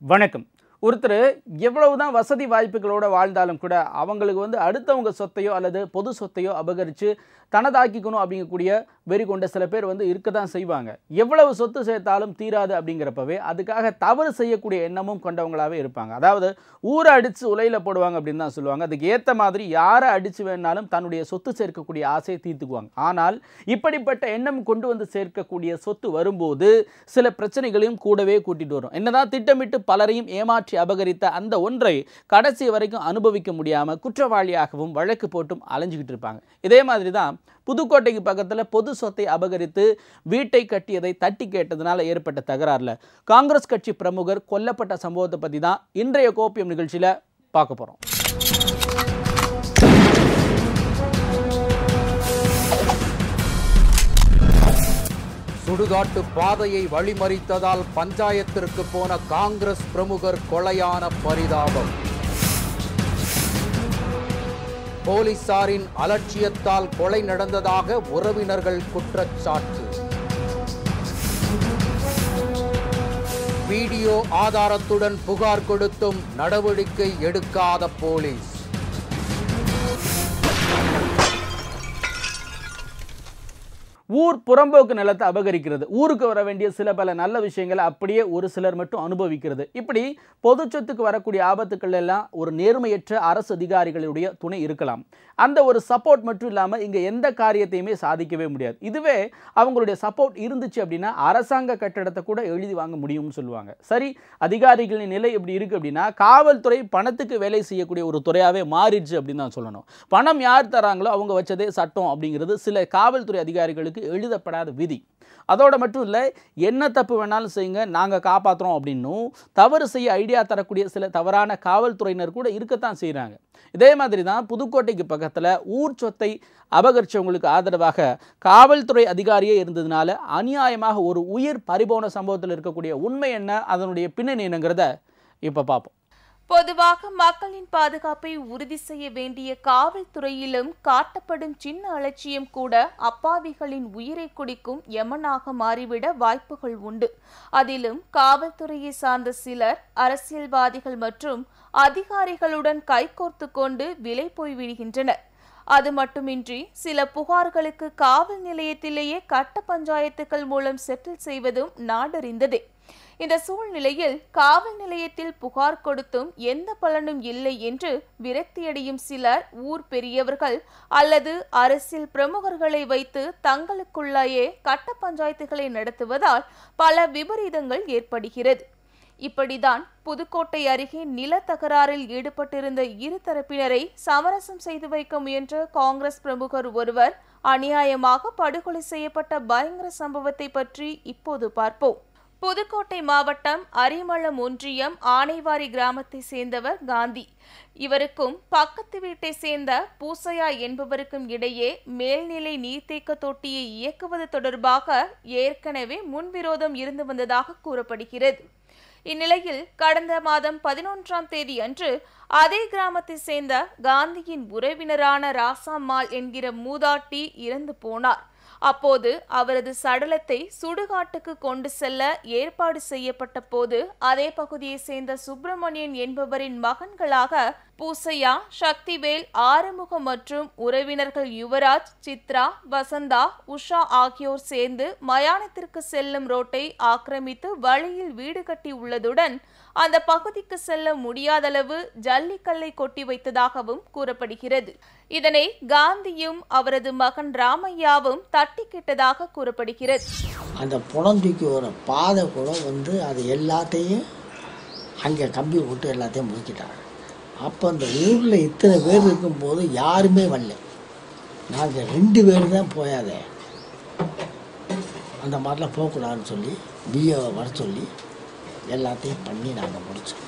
வணக்கம். ஒருத்தர் எவ்வளவுதான் வசதி வாய்ப்புகளோடு வாழ்ந்தாலும் கூட அவங்களுக்கு வந்து அடுத்தவங்க சொத்தையோ அல்லது பொது சொத்தையோ அபகரித்து தனதாக்கிக்கணும் அப்படிங்கக்கூடிய வெறி கொண்ட சில பேர் வந்து இருக்க தான் செய்வாங்க. எவ்வளவு சொத்து சேர்த்தாலும் தீராது அப்படிங்கிறப்பவே அதுக்காக தவறு செய்யக்கூடிய எண்ணமும் கொண்டவங்களாகவே இருப்பாங்க. அதாவது ஊரை அடித்து உலையில் போடுவாங்க அப்படின்னு தான் சொல்லுவாங்க. அதுக்கு ஏற்ற மாதிரி யாரை அடித்து வேணாலும் தன்னுடைய சொத்து சேர்க்கக்கூடிய ஆசையை தீர்த்துக்குவாங்க. ஆனால் இப்படிப்பட்ட எண்ணம் கொண்டு வந்து சேர்க்கக்கூடிய சொத்து வரும்போது சில பிரச்சனைகளையும் கூடவே கூட்டிகிட்டு வரும். என்னதான் திட்டமிட்டு பலரையும் ஏமாற்ற அபகரித்த அந்த ஒன்றை கடைசி வரைக்கும் அனுபவிக்க முடியாமல் குற்றவாளியாகவும் வழக்கு போட்டும் அலைஞ்சிக்கிட்டு இருப்பாங்க. இதே மாதிரி தான் புதுக்கோட்டைக்கு பக்கத்தில் பொது சொத்தை அபகரித்து வீட்டை கட்டியதை தட்டி கேட்டதுனால ஏற்பட்ட தகராறில் காங்கிரஸ் கட்சி பிரமுகர் கொல்லப்பட்ட சம்பவத்தை பற்றி தான் இன்றைய கோப்பியம் நிகழ்ச்சியில் பார்க்க போகிறோம் சுடுகாட்டு பாதையை வழிமறித்ததால் பஞ்சாயத்திற்கு போன காங்கிரஸ் பிரமுகர் கொலையான பரிதாபம். போலீசாரின் அலட்சியத்தால் கொலை நடந்ததாக உறவினர்கள் குற்றச்சாட்டு. வீடியோ ஆதாரத்துடன் புகார் கொடுத்தும் நடவடிக்கை எடுக்காத போலீஸ். ஊர் புறம்போக்கு நிலத்தை அபகரிக்கிறது. ஊருக்கு வர வேண்டிய சில பல நல்ல விஷயங்களை அப்படியே ஒரு சிலர் மட்டும் அனுபவிக்கிறது. இப்படி பொது சொத்துக்கு வரக்கூடிய ஆபத்துக்கள் எல்லாம் ஒரு நேர்மையற்ற அரசு அதிகாரிகளுடைய துணை இருக்கலாம். அந்த ஒரு சப்போர்ட் மட்டும் இல்லாமல் இங்கே எந்த காரியத்தையுமே சாதிக்கவே முடியாது. இதுவே அவங்களுடைய சப்போர்ட் இருந்துச்சு அப்படின்னா அரசாங்க கட்டடத்தை கூட எழுதி வாங்க முடியும்னு சொல்லுவாங்க. சரி அதிகாரிகளின் நிலை எப்படி இருக்குது அப்படின்னா காவல்துறை பணத்துக்கு வேலை செய்யக்கூடிய ஒரு துறையாகவே மாறிடுச்சு அப்படின்னு தான் சொல்லணும். பணம் யார் தராங்களோ அவங்க வச்சதே சட்டம் அப்படிங்கிறது சில காவல்துறை அதிகாரிகளுக்கு எழுதப்படாத விதி. அதோட மட்டும் இல்லை என்ன தப்பு வேணாலும் செய்யுங்க நாங்கள் காப்பாற்றுறோம் அப்படின்னும் தவறு செய்ய ஐடியா தரக்கூடிய சில தவறான காவல்துறையினர் கூட இருக்கத்தான் செய்கிறாங்க இதே மாதிரி தான் புதுக்கோட்டைக்கு பக்கத்தில் ஊர் சொத்தை அபகரிச்சவங்களுக்கு ஆதரவாக காவல்துறை அதிகாரியே இருந்ததுனால அநியாயமாக ஒரு உயிர் பறிபோன சம்பவத்தில் இருக்கக்கூடிய உண்மை என்ன அதனுடைய பின்னணி என்னங்கிறத இப்போ பார்ப்போம் பொதுவாக மக்களின் பாதுகாப்பை உறுதி செய்ய வேண்டிய காவல்துறையிலும் காட்டப்படும் சின்ன அலட்சியம் கூட அப்பாவிகளின் உயிரை குடிக்கும் யமனாக மாறிவிட வாய்ப்புகள் உண்டு. அதிலும் காவல்துறையை சார்ந்த சிலர் அரசியல்வாதிகள் மற்றும் அதிகாரிகளுடன் கைகோர்த்து கொண்டு விலை போய்விடுகின்றனர் அது மட்டுமின்றி சில புகார்களுக்கு காவல் நிலையத்திலேயே கட்ட பஞ்சாயத்துகள் மூலம் செட்டில் செய்வதும் நாடறிந்ததே. இந்த சூழ்நிலையில் காவல் நிலையத்தில் புகார் கொடுத்தும் எந்த பலனும் இல்லை என்று விரக்தியடையும் சிலர் ஊர் பெரியவர்கள் அல்லது அரசியல் பிரமுகர்களை வைத்து தங்களுக்குள்ளேயே கட்ட பஞ்சாயத்துகளை நடத்துவதால் பல விபரீதங்கள் ஏற்படுகிறது. இப்படிதான் புதுக்கோட்டை அருகே நில தகராறில் ஈடுபட்டிருந்த இரு தரப்பினரை சமரசம் செய்து வைக்க முயன்ற காங்கிரஸ் பிரமுகர் ஒருவர் அநியாயமாக படுகொலை செய்யப்பட்ட பயங்கர சம்பவத்தை பற்றி இப்போது பார்ப்போம். புதுக்கோட்டை மாவட்டம் அரிமளம் ஒன்றியம் ஆனைவாரி கிராமத்தை சேர்ந்தவர் காந்தி. இவருக்கும் பக்கத்து வீட்டை சேர்ந்த பூசையா என்பவருக்கும் இடையே மேல்நிலை நீர்த்தேக்க தொட்டியை இயக்குவது தொடர்பாக ஏற்கனவே முன்விரோதம் இருந்து வந்ததாக கூறப்படுகிறது. இந்நிலையில் கடந்த மாதம் பதினொன்றாம் தேதி அன்று அதே கிராமத்தை சேர்ந்த காந்தியின் உறவினரான ராசாம்மாள் என்கிற மூதாட்டி இறந்து போனார். அப்போது அவரது சடலத்தை சுடுகாட்டுக்கு கொண்டு செல்ல ஏற்பாடு செய்யப்பட்ட போது அதே பகுதியை சேர்ந்த சுப்பிரமணியன் என்பவரின் மகன்களாக பூசையா சக்திவேல் ஆறுமுகம் மற்றும் உறவினர்கள் யுவராஜ் சித்ரா வசந்தா உஷா ஆகியோர் சேர்ந்து மயானத்திற்கு செல்லும் ரோட்டை ஆக்கிரமித்து வழியில் வீடு கட்டி உள்ளதுடன் அந்த பகுதிக்கு செல்ல முடியாதளவு ஜல்லிக்கல்லை கொட்டி வைத்ததாகவும் கூறப்படுகிறது. இதனை காந்தியும் அவரது மகன் ராமையாவும் தட்டி கிட்டதாக கூறப்படுகிறது. அந்த புலந்துக்கு வர பாதை கூட வந்து அது எல்லாத்தையும் அங்கே கம்பி போட்டு எல்லாத்தையும் முடிச்சிட்டாங்க அப்போ அந்த ஊரில் இத்தனை பேர் இருக்கும்போது யாருமே வரல. நாங்கள் ரெண்டு பேர் தான் போயாதே. அந்த மாதிரிலாம் போகக்கூடாதுன்னு சொல்லி பிஏ வர சொல்லி எல்லாத்தையும் பண்ணி நாங்கள் முடிச்சோம்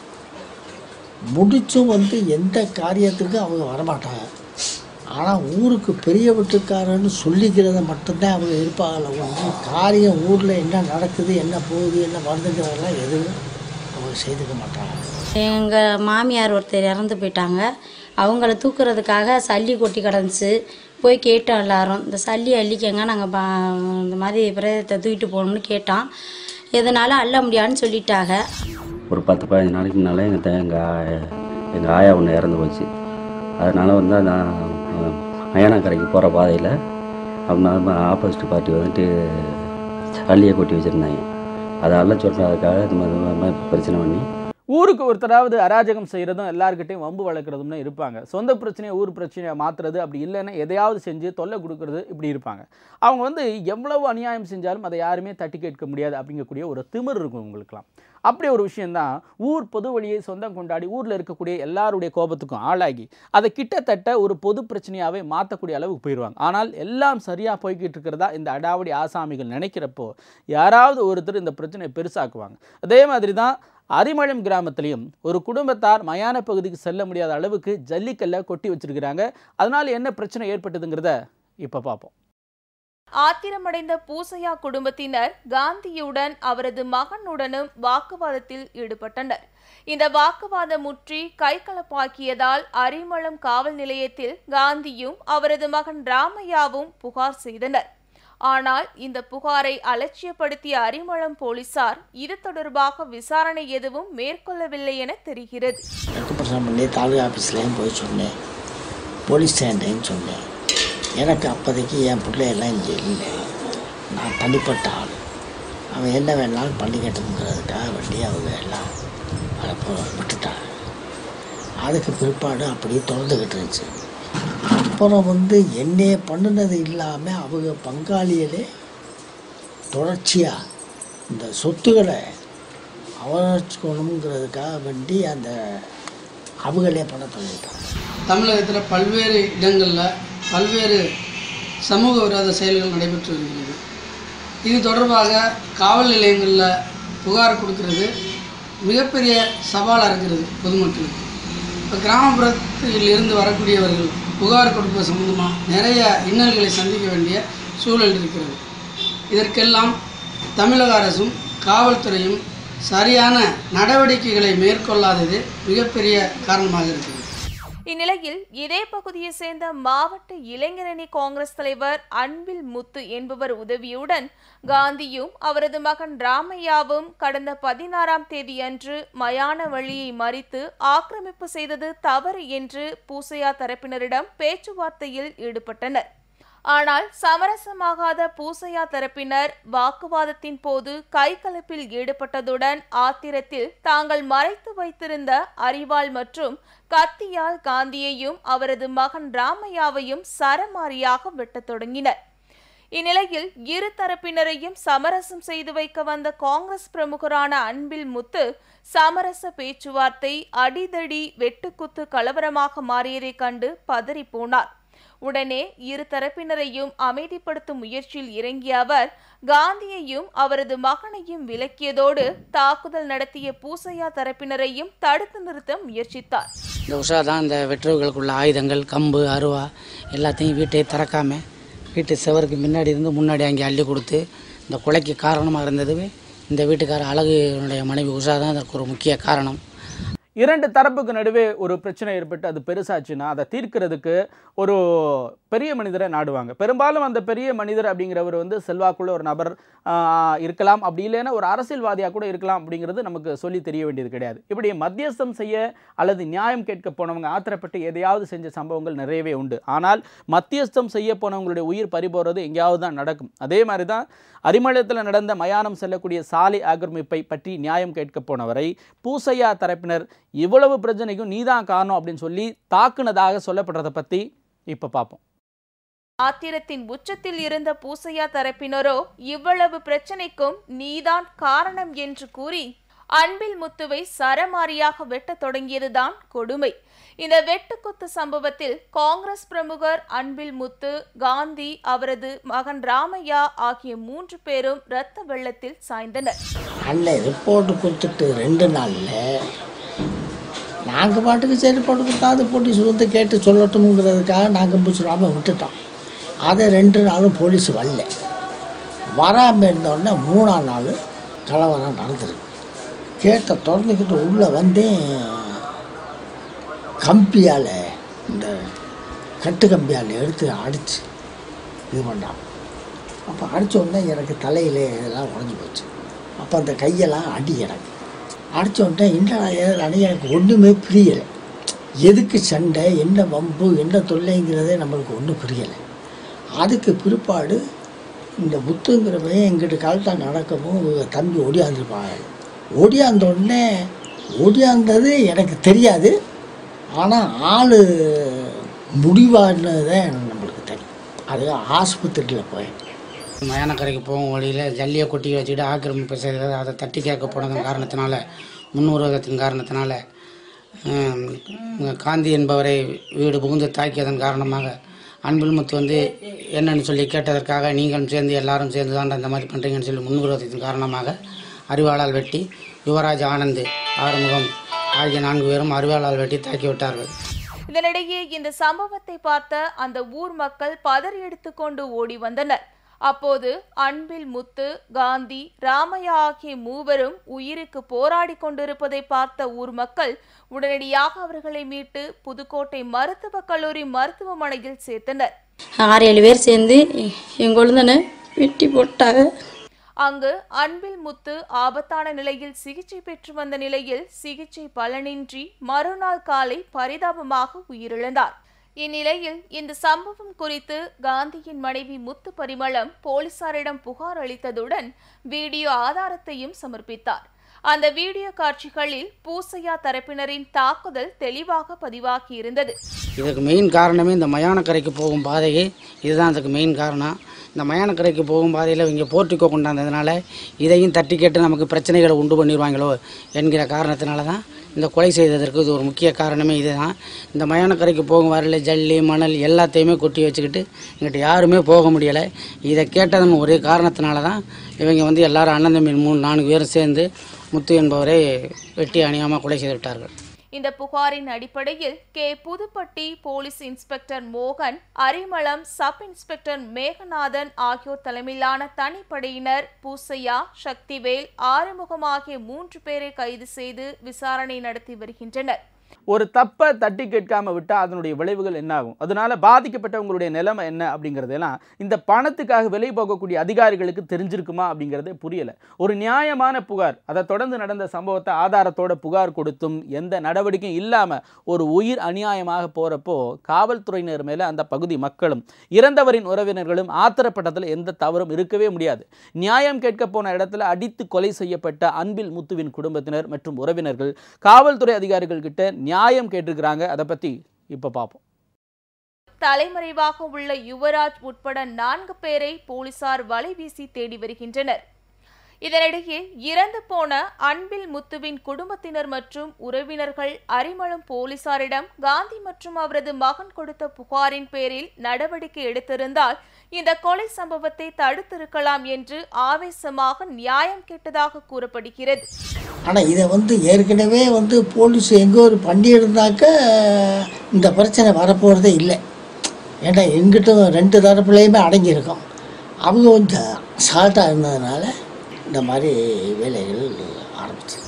முடிச்சும் வந்து எந்த காரியத்துக்கும் அவங்க வரமாட்டாங்க. ஆனால் ஊருக்கு பெரிய வீட்டுக்காரன்னு சொல்லிக்கிறத மட்டும்தான் அவங்க இருப்பாங்கள ஒன்று காரியம் ஊரில் என்ன நடக்குது என்ன போகுது என்ன வருதுங்கிறதெல்லாம் எதுவும் அவங்க செய்துக்க மாட்டாங்க. எங்கள் மாமியார் ஒருத்தர் இறந்து போயிட்டாங்க. அவங்கள தூக்குறதுக்காக சல்லி கொட்டி கிடந்துச்சு. போய் கேட்டோம் எல்லாரும். இந்த சல்லி அள்ளிக்கங்க நாங்கள் இந்த மாதிரி பிரேதத்தை தூக்கிட்டு போகணும்னு கேட்டோம். எதனால அள்ள முடியான்னு சொல்லிட்டாங்க. ஒரு பத்து பதினஞ்சு நாளைக்கு முன்னால் எங்கள் எங்கள் எங்கள் ஆயா ஒன்று இறந்து போச்சு. அதனால் வந்து நான் அயனாக்கரைக்கு போகிற பாதையில் அவங்க ஆப்போசிட் பார்ட்டி வந்துட்டு அள்ளியை கொட்டி வச்சுருந்தாங்க. அதை அள்ள சொல்கிறதுக்காக இந்த இந்த மாதிரி பிரச்சனை பண்ணி ஊருக்கு ஒருத்தராவது அராஜகம் செய்கிறதும் எல்லாருக்கிட்டையும் வம்பு வளர்க்குறதும்னு இருப்பாங்க. சொந்த பிரச்சனையை ஊர் பிரச்சனையை மாற்றுறது அப்படி இல்லைன்னா எதையாவது செஞ்சு தொல்லை கொடுக்குறது இப்படி இருப்பாங்க. அவங்க வந்து எவ்வளவு அநியாயம் செஞ்சாலும் அதை யாருமே தட்டி கேட்க முடியாது அப்படிங்கக்கூடிய ஒரு திமிர் இருக்கும் உங்களுக்குலாம் அப்படி ஒரு விஷயந்தான் ஊர் பொது வழியை சொந்தம் கொண்டாடி ஊரில் இருக்கக்கூடிய எல்லாருடைய கோபத்துக்கும் ஆளாகி அதை கிட்டத்தட்ட ஒரு பொது பிரச்சனையாகவே மாற்றக்கூடிய அளவுக்கு போயிடுவாங்க ஆனால் எல்லாம் சரியாக போய்கிட்டு இருக்கிறதா இந்த அடாவடி ஆசாமிகள் நினைக்கிறப்போ யாராவது ஒருத்தர் இந்த பிரச்சனையை பெருசாக்குவாங்க. அதே மாதிரி தான் அரிமளம் கிராமத்திலையும் ஒரு குடும்பத்தார் மயான பகுதிக்கு செல்ல முடியாத அளவுக்கு ஜல்லிக்கல்லை கொட்டி வச்சிருக்கிறாங்க. அதனால் என்ன பிரச்சனை ஏற்பட்டதுங்கிறத இப்போ பார்ப்போம். ஆத்திரமடைந்த பூசையா குடும்பத்தினர் காந்தியுடன் அவரது மகனுடனும் வாக்குவாதத்தில் ஈடுபட்டனர். இந்த வாக்குவாதம் முற்றி கைகலப்பாக்கியதால் அரிமளம் காவல் நிலையத்தில் காந்தியும் அவரது மகன் ராமையாவும் புகார் செய்தனர். ஆனால் இந்த புகாரை அலட்சியப்படுத்திய அரிமளம் போலீசார் இது தொடர்பாக விசாரணை எதுவும் மேற்கொள்ளவில்லை என தெரிகிறது. பண்ணி தாலுகா ஆஃபீஸ்லேயும் போய் சொன்னேன். போலீஸ் ஸ்டேண்டையும் சொன்னேன். எனக்கு அப்போதைக்கு என் பிள்ளையெல்லாம் இங்கே இல்லை. நான் தனிப்பட்ட ஆள். அவன் என்ன வேணாலும் பண்ணிக்கட்டுங்கிறதுக்காக வேண்டி அவங்க எல்லாம் அதை விட்டுட்டாங்க. அதுக்கு பிற்பாடு அப்படியே தொடர்ந்துக்கிட்டு இருந்துச்சு. அப்புறம் வந்து என்னைய பண்ணினது இல்லாமல் அவங்க பங்காளிகளே தொடர்ச்சியாக இந்த சொத்துக்களை அவரச்சிக்கணுங்கிறதுக்காக வேண்டி அந்த அவங்களே பண்ண தொடங்கிட்டாங்க. தமிழகத்தில் பல்வேறு இடங்களில் பல்வேறு சமூக விரோத செயல்கள் நடைபெற்று வருகிறது. இது தொடர்பாக காவல் நிலையங்களில் புகார் கொடுக்கிறது மிகப்பெரிய சவாலாக இருக்கிறது பொதுமக்களுக்கு. இப்போ கிராமப்புறத்தில் இருந்து வரக்கூடியவர்கள் புகார் கொடுப்பது சம்பந்தமாக நிறைய இன்னல்களை சந்திக்க வேண்டிய சூழல் இருக்கிறது. இதற்கெல்லாம் தமிழக அரசும் காவல்துறையும் சரியான நடவடிக்கைகளை மேற்கொள்ளாதது மிகப்பெரிய காரணமாக இருக்கிறது. இந்நிலையில் இதே பகுதியை சேர்ந்த மாவட்ட இளைஞரணி காங்கிரஸ் தலைவர் அன்பில் முத்து என்பவர் உதவியுடன் காந்தியும் அவரது மகன் ராமையாவும் கடந்த பதினாறாம் தேதியன்று மயான வழியை மறித்து ஆக்கிரமிப்பு செய்தது தவறு என்று பூசையா தரப்பினரிடம் பேச்சுவார்த்தையில் ஈடுபட்டனர். ஆனால் சமரசமாகாத பூசையா தரப்பினர் வாக்குவாதத்தின் போது கைகலப்பில் ஈடுபட்டதுடன் ஆத்திரத்தில் தாங்கள் மறைத்து வைத்திருந்த அரிவாள் மற்றும் கத்தியால் காந்தியையும் அவரது மகன் ராமையாவையும் சரமாரியாக வெட்டத் தொடங்கினர். இந்நிலையில் இரு தரப்பினரையும் சமரசம் செய்து வைக்க வந்த காங்கிரஸ் பிரமுகரான அன்பில் முத்து சமரச பேச்சுவார்த்தை அடிதடி வெட்டுக்குத்து கலவரமாக மாறியதைக் கண்டு பதறிப் போனார். உடனே இரு தரப்பினரையும் அமைதிப்படுத்தும் முயற்சியில் இறங்கிய அவர் காந்தியையும் அவரது மகனையும் விலக்கியதோடு தாக்குதல் நடத்திய பூசையா தரப்பினரையும் தடுத்து நிறுத்த முயற்சித்தார். இந்த உஷா தான் இந்த வெட்டுறவுகளுக்குள்ள ஆயுதங்கள் கம்பு அருவா எல்லாத்தையும் வீட்டை திறக்காம வீட்டு செவருக்கு முன்னாடி இருந்து முன்னாடி அங்கே அள்ளி கொடுத்து இந்த கொலைக்கு காரணமாக இருந்தது இந்த வீட்டுக்கார அழகுனுடைய மனைவி உஷா தான் அதற்கு ஒரு முக்கிய காரணம். இரண்டு தரப்புக்கு நடுவே ஒரு பிரச்சனை ஏற்பட்டு அது பெருசாச்சுன்னா அதை தீர்க்கிறதுக்கு ஒரு பெரிய மனிதரை நாடுவாங்க. பெரும்பாலும் அந்த பெரிய மனிதர் அப்படிங்கிறவர் வந்து செல்வாக்குள்ள ஒரு நபர் இருக்கலாம். அப்படி இல்லைன்னா ஒரு அரசியல்வாதியாக கூட இருக்கலாம் அப்படிங்கிறது நமக்கு சொல்லி தெரிய வேண்டியது கிடையாது. இப்படி மத்தியஸ்தம் செய்ய அல்லது நியாயம் கேட்க போனவங்க ஆத்திரப்பட்டு எதையாவது செஞ்ச சம்பவங்கள் நிறையவே உண்டு. ஆனால் மத்தியஸ்தம் செய்ய போனவங்களுடைய உயிர் பறிபோகிறது எங்கேயாவது தான் நடக்கும். அதே மாதிரி தான் அரிமளத்தில் நடந்த மயானம் செல்லக்கூடிய சாலை ஆக்கிரமிப்பை பற்றி நியாயம் கேட்க போனவரை பூசையா தரப்பினர் இவ்வளவு பிரச்சனைக்கும் நீதான் காரணம் அப்படின்னு சொல்லி தாக்குனதாக சொல்லப்படுறதை பற்றி இப்போ பார்ப்போம். ஆத்திரத்தின் உச்சத்தில் இருந்த பூசையா தரப்பினரோ இவ்வளவு பிரச்சனைக்கும் நீதான் காரணம் என்று கூறி அன்பில் முத்துவை சரமாரியாக வெட்டத் தொடங்கியதுதான் கொடுமை. இந்த வெட்டுக்குத்து சம்பவத்தில் காங்கிரஸ் பிரமுகர் அன்பில் முத்து காந்தி அவரது மகன் ராமையா ஆகிய மூன்று பேரும் இரத்த வெள்ளத்தில் சாய்ந்தனர். அண்ணன் ரிப்போர்ட் கொடுத்துட்டு ரெண்டு நாளில் நாங்கள் பாட்டுக்கு சரி போட்டு கொடுத்தா அது போட்டி வந்து கேட்டு சொல்லட்டும்ங்கிறதுக்காக நாங்கள் பிடிச்சிடாம விட்டுட்டோம். அதை ரெண்டு நாளும் போலீஸ் வரல. வராமல் இருந்தோடனே மூணாம் நாள் கலவரம் நடந்திருக்கு கேட்ட திறந்துக்கிட்டு உள்ளே வந்தேன் கம்பியால் இந்த கட்டு கம்பியால் எடுத்து அடித்து இது பண்ணான். அப்போ அடித்த உடனே எனக்கு தலையில் இதெல்லாம் உடஞ்சி போச்சு. அப்போ அந்த கையெல்லாம் அடி எனக்கு. அடித்த உடனே என்னடா ஏதாவது எனக்கு ஒன்றுமே புரியலை. எதுக்கு சண்டை என்ன வம்பு என்ன தொல்லைங்கிறதே நம்மளுக்கு ஒன்றும் புரியலை. அதுக்கு பிற்பாடு இந்த முத்துங்கிற பையன் எங்கிட்ட காலத்தா நடக்கவும் தம்பி ஓடியாந்துருப்பாங்க. ஓடியாந்த உடனே ஓடியாந்தது எனக்கு தெரியாது. ஆனால் ஆள் முடிவானதான் நம்மளுக்கு தெரியும். அது ஆஸ்பத்திரியில் போய் மயானக்கரைக்கு போகும் வழியில் ஜல்லியை கொட்டி வச்சுக்கிட்டு ஆக்கிரமிப்பு செய்கிறது அதை தட்டி கேட்க போனதன் காரணத்தினால முன்னுருவகத்தின் காரணத்தினால காந்தி என்பவரை வீடு புகுந்து தாக்கியதன் காரணமாக அன்பில் முத்து வந்து என்னன்னு சொல்லி கேட்டதற்காக நீங்களும் சேர்ந்து எல்லாரும் சேர்ந்து தான் இந்த மாதிரி பண்ணுறீங்கன்னு சொல்லி முன்விரோதத்தின் காரணமாக அறிவாளால் வெட்டி யுவராஜ் ஆனந்த் ஆறுமுகம் ஆகிய நான்கு பேரும் அறிவாளால் வெட்டி தாக்கி விட்டார்கள் இதனிடையே இந்த சம்பவத்தை பார்த்த அந்த ஊர் மக்கள் பதறி எடுத்துக்கொண்டு ஓடி வந்தனர். அப்போது அன்பில் முத்து காந்தி ராமையா ஆகிய மூவரும் உயிருக்கு போராடி கொண்டிருப்பதை பார்த்த ஊர் மக்கள் உடனடியாக அவர்களை மீட்டு புதுக்கோட்டை மருத்துவக் கல்லூரி மருத்துவமனையில் சேர்த்தனர். ஆறு ஏழு பேர் சேர்ந்து கொழுந்தனை வெட்டி போட்டாங்க. அங்கு அன்பில் முத்து ஆபத்தான நிலையில் சிகிச்சை பெற்று வந்த நிலையில் சிகிச்சை பலனின்றி மறுநாள் காலை பரிதாபமாக உயிரிழந்தார். இந்நிலையில் இந்த சம்பவம் குறித்து காந்தியின் மனைவி முத்து பரிமளம் போலீசாரிடம் புகார் அளித்ததுடன் வீடியோ ஆதாரத்தையும் சமர்ப்பித்தார். அந்த வீடியோ காட்சிகளில் பூசையா தரப்பினரின் தாக்குதல் தெளிவாக பதிவாகியிருந்தது. இதுக்கு மெயின் காரணமே இந்த மயானக்கரைக்கு போகும் பாதையே இதுதான் அதுக்கு மெயின் காரணம். இந்த மயானக்கரைக்கு போகும் பாதையில் இவங்க போர்ட்டிக்கோ கொண்டாந்ததுனால இதையும் தட்டி கேட்டு நமக்கு பிரச்சனைகளை உண்டு பண்ணிடுவாங்களோ என்கிற காரணத்தினால தான் இந்த கொலை செய்ததற்கு இது ஒரு முக்கிய காரணமே இதுதான். இந்த மயானக்கரைக்கு போகும் வரல ஜல்லி மணல் எல்லாத்தையுமே கொட்டி வச்சுக்கிட்டு இங்கிட்ட யாருமே போக முடியலை. இதை கேட்டதன் ஒரே காரணத்தினால தான் இவங்க வந்து எல்லாரும் அண்ணன் தம்பி மூணு நான்கு பேரும் சேர்ந்து முத்து என்பவரை வெட்டி அணியாமல் கொலை செய்து விட்டார்கள். இந்த புகாரின் அடிப்படையில் கே. புதுப்பட்டி போலீஸ் இன்ஸ்பெக்டர் மோகன் அரிமளம் சப் இன்ஸ்பெக்டர் மேகநாதன் ஆகியோர் தலைமையிலான தனிப்படையினர் பூசையா சக்திவேல் ஆறுமுகம் ஆகிய மூன்று பேரை கைது செய்து விசாரணை நடத்தி வருகின்றனர். ஒரு தப்பை தட்டி கேட்காம விட்டால் அதனுடைய விளைவுகள் என்ன ஆகும் அதனால பாதிக்கப்பட்டவங்களுடைய நிலைமை என்ன அப்படிங்கிறதெல்லாம் இந்த பணத்துக்காக விலை போகக்கூடிய அதிகாரிகளுக்கு தெரிஞ்சிருக்குமா அப்படிங்கிறதே புரியலை. ஒரு நியாயமான புகார் அதை தொடர்ந்து நடந்த சம்பவத்தை ஆதாரத்தோட புகார் கொடுத்தும் எந்த நடவடிக்கையும் இல்லாமல் ஒரு உயிர் அநியாயமாக போகிறப்போ காவல்துறையினர் மேலே அந்த பகுதி மக்களும் இறந்தவரின் உறவினர்களும் ஆத்திரப்பட்டதில் எந்த தவறும் இருக்கவே முடியாது. நியாயம் கேட்க போன இடத்துல அடித்து கொலை செய்யப்பட்ட அன்பில் முத்துவின் குடும்பத்தினர் மற்றும் உறவினர்கள் காவல்துறை அதிகாரிகள் கிட்ட நியாயம் கேட்டிருக்கிறாங்க. அதை பத்தி இப்போ பார்ப்போம். தலைமறைவாக உள்ள யுவராஜ் உட்பட நான்கு பேரை போலீசார் வலைவீசி தேடி வருகின்றனர். இதனிடையே இறந்து போன அன்பில் முத்துவின் குடும்பத்தினர் மற்றும் உறவினர்கள் அரிமளம் போலீசாரிடம் காந்தி மற்றும் அவரது மகன் கொடுத்த புகாரின் பேரில் நடவடிக்கை எடுத்திருந்தால் இந்த கொலை சம்பவத்தை தடுத்திருக்கலாம் என்று ஆவேசமாக நியாயம் கேட்டதாக கூறப்படுகிறது. ஆனால் இதை வந்து ஏற்கனவே வந்து போலீஸ் எங்கே ஒரு பண்ணியிருந்தாக்க இந்த பிரச்சனை வரப்போகிறதே இல்லை. ஏன்னா எங்கிட்டும் ரெண்டு தரப்புலையுமே அடங்கியிருக்கோம். அவங்க கொஞ்சம் சால்ட்டாக இருந்ததுனால இந்த மாதிரி வேலைகள் ஆரம்பிச்சு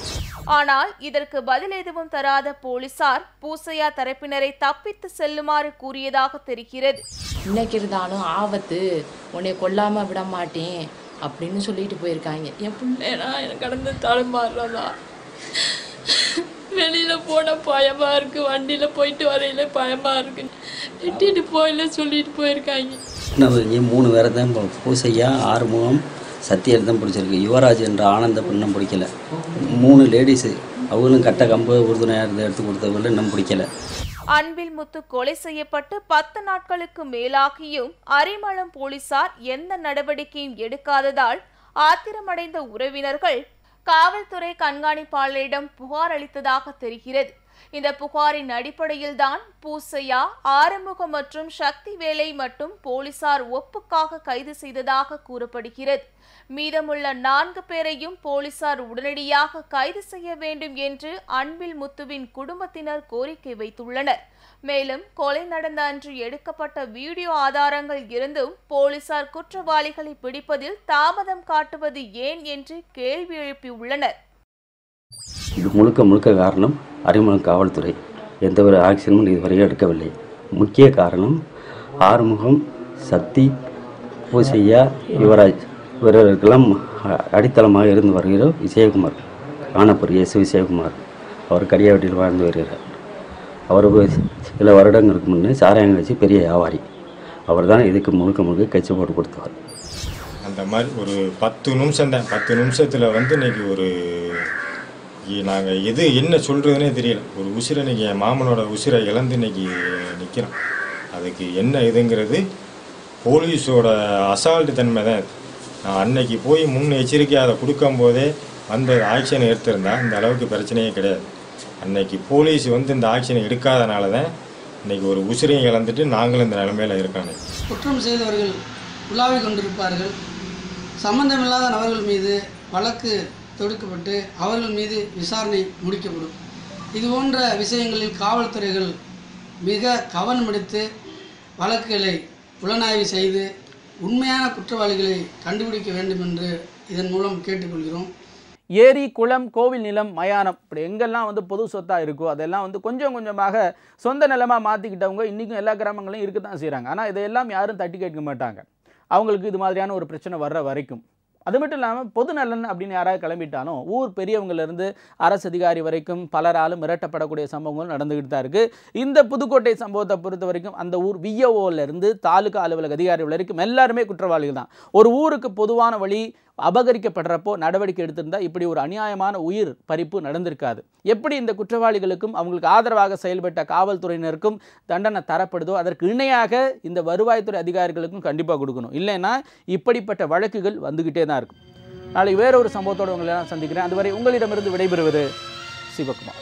ஆனால் இதற்கு பதில் எதுவும் தராத போலீசார் பூசையா தரப்பினரை தப்பித்து செல்லுமாறு கூறியதாக தெரிகிறது. இன்னைக்கு இருந்தாலும் ஆபத்து உன்னை கொல்லாம விட மாட்டேன் அப்படின்னு சொல்லிட்டு போயிருக்காங்க. என் பிள்ளைனா எனக்கு கடந்து தடுமாறுறதா வெளியில போன பயமா இருக்கு வண்டியில போயிட்டு வரையில பயமா இருக்கு. வெட்டிட்டு போயில சொல்லிட்டு போயிருக்காங்க. இன்னும் மூணு பேரை தான் பூசையா ஆறுமுகம் சத்தியர்தான் பிடிச்சிருக்கு. யுவராஜ் என்ற ஆனந்த இன்னும் பிடிக்கல. மூணு லேடிஸு. அவங்களும் கட்ட கம்பு உறுதுணையாக இருந்து எடுத்து கொடுத்தவங்களும் இன்னும் பிடிக்கல. அன்பில் முத்து கொலை செய்யப்பட்டு பத்து நாட்களுக்கு மேலாகியும் அரிமளம் போலீசார் எந்த நடவடிக்கையும் எடுக்காததால் ஆத்திரமடைந்த உறவினர்கள் காவல்துறை கண்காணிப்பாளரிடம் புகார் அளித்ததாக தெரிகிறது. இந்த புகாரின் அடிப்படையில்தான் பூசையா ஆறுமுகம் மற்றும் சக்தி வேலை மட்டும் போலீசார் ஒப்புக்காக கைது செய்ததாக கூறப்படுகிறது. மீதமுள்ள நான்கு பேரையும் போலீசார் உடனடியாக கைது செய்ய வேண்டும் என்று அன்பில் முத்துவின் குடும்பத்தினர் கோரிக்கை வைத்துள்ளனர். மேலும் கொலை நடந்த அன்று எடுக்கப்பட்ட வீடியோ ஆதாரங்கள் இருந்தும் போலீசார் குற்றவாளிகளை பிடிப்பதில் தாமதம் காட்டுவது ஏன் என்று கேள்வி எழுப்பியுள்ளனர் இது முழுக்க முழுக்க காரணம் அறிமுகம் காவல்துறை. எந்த ஒரு ஆக்ஷனும் இதுவரையும் எடுக்கவில்லை. முக்கிய காரணம் ஆறுமுகம் சக்தி பூசையா யுவராஜ். இவர்களுக்கெல்லாம் அடித்தளமாக இருந்து வருகிற விஜயகுமார் காணப்பர் எஸ் விஜயகுமார். அவர் கடியாவட்டியில் வாழ்ந்து வருகிறார். அவர் சில வருடங்களுக்கு முன்னே சாராயம் கட்சி பெரிய வியாபாரி. அவர் தான் இதுக்கு முழுக்க முழுக்க கட்சி போட்டு கொடுத்தவர். அந்த மாதிரி ஒரு பத்து நிமிஷம் தான். பத்து நிமிஷத்தில் வந்து இன்னைக்கு ஒரு நாங்கள் எது என்ன சொல்கிறதுனே தெரியல. ஒரு உசிரை இன்னைக்கு என் மாமனோட உசிரை இழந்து இன்னைக்கு நிற்கிறோம் அதுக்கு என்ன இதுங்கிறது போலீஸோட அசால்ட்டு தன்மை தான் அன்னைக்கு போய் முன் எச்சரிக்கையாக அதை கொடுக்கும்போதே அந்த ஆக்ஷன் எடுத்திருந்தா இந்த அளவுக்கு பிரச்சனையே கிடையாது. அன்னைக்கு போலீஸ் வந்து இந்த ஆக்ஷன் எடுக்காதனால தான் இன்னைக்கு ஒரு உசிரையும் இழந்துட்டு நாங்களும் இந்த நிலைமையில் இருக்கானே குற்றம் செய்தவர்கள் உலாவிக் கொண்டிருப்பார்கள். சம்பந்தமில்லாத நபர்கள் மீது வழக்கு தொடுக்கப்பட்டு அவர்கள் மீது விசாரணை முடிக்கப்படும். இது போன்ற விஷயங்களில் காவல்துறைகள் மிக கவனம் எடுத்து வழக்குகளை புலனாய்வு செய்து உண்மையான குற்றவாளிகளை கண்டுபிடிக்க வேண்டும் என்று இதன் மூலம் கேட்டுக்கொள்கிறோம். ஏரி குளம் கோவில் நிலம் மயானம் இப்படி எங்கெல்லாம் வந்து பொது சொத்தாக இருக்கோ அதெல்லாம் வந்து கொஞ்சம் கொஞ்சமாக சொந்த நிலமாக மாற்றிக்கிட்டவங்க இன்றைக்கும் எல்லா கிராமங்களையும் இருக்க தான் செய்கிறாங்க ஆனால் இதையெல்லாம் யாரும் தட்டி கேட்க மாட்டாங்க. அவங்களுக்கு இது மாதிரியான ஒரு பிரச்சனை வர்ற வரைக்கும். அது மட்டும் இல்லாமல் பொது நலன் அப்படின்னு யாராவது கிளம்பிட்டாலும் ஊர் பெரியவங்கலேருந்து அரசு அதிகாரி வரைக்கும் பலராலும் மிரட்டப்படக்கூடிய சம்பவங்கள் நடந்துக்கிட்டு தான் இருக்குது இந்த புதுக்கோட்டை சம்பவத்தை பொறுத்த வரைக்கும் அந்த ஊர் விஓஓலேருந்து தாலுகா அலுவலக அதிகாரி வரைக்கும் எல்லாருமே குற்றவாளிகள் தான். ஒரு ஊருக்கு பொதுவான வழி அபகரிக்கப்படுறப்போ நடவடிக்கை எடுத்திருந்தால் இப்படி ஒரு அநியாயமான உயிர் பறிப்பு நடந்திருக்காது. எப்படி இந்த குற்றவாளிகளுக்கும் அவங்களுக்கு ஆதரவாக செயல்பட்ட காவல்துறையினருக்கும் தண்டனை தரப்படுதோ அதற்கு இணையாக இந்த வருவாய்த்துறை அதிகாரிகளுக்கும் கண்டிப்பாக கொடுக்கணும். இல்லைன்னா இப்படிப்பட்ட வழக்குகள் வந்துக்கிட்டே தான் இருக்கும். நாளைக்கு வேற ஒரு சம்பவத்தோடு உங்களை நான் சந்திக்கிறேன். அதுவரை உங்களிடமிருந்து விடைபெறுவது சிவகுமார்.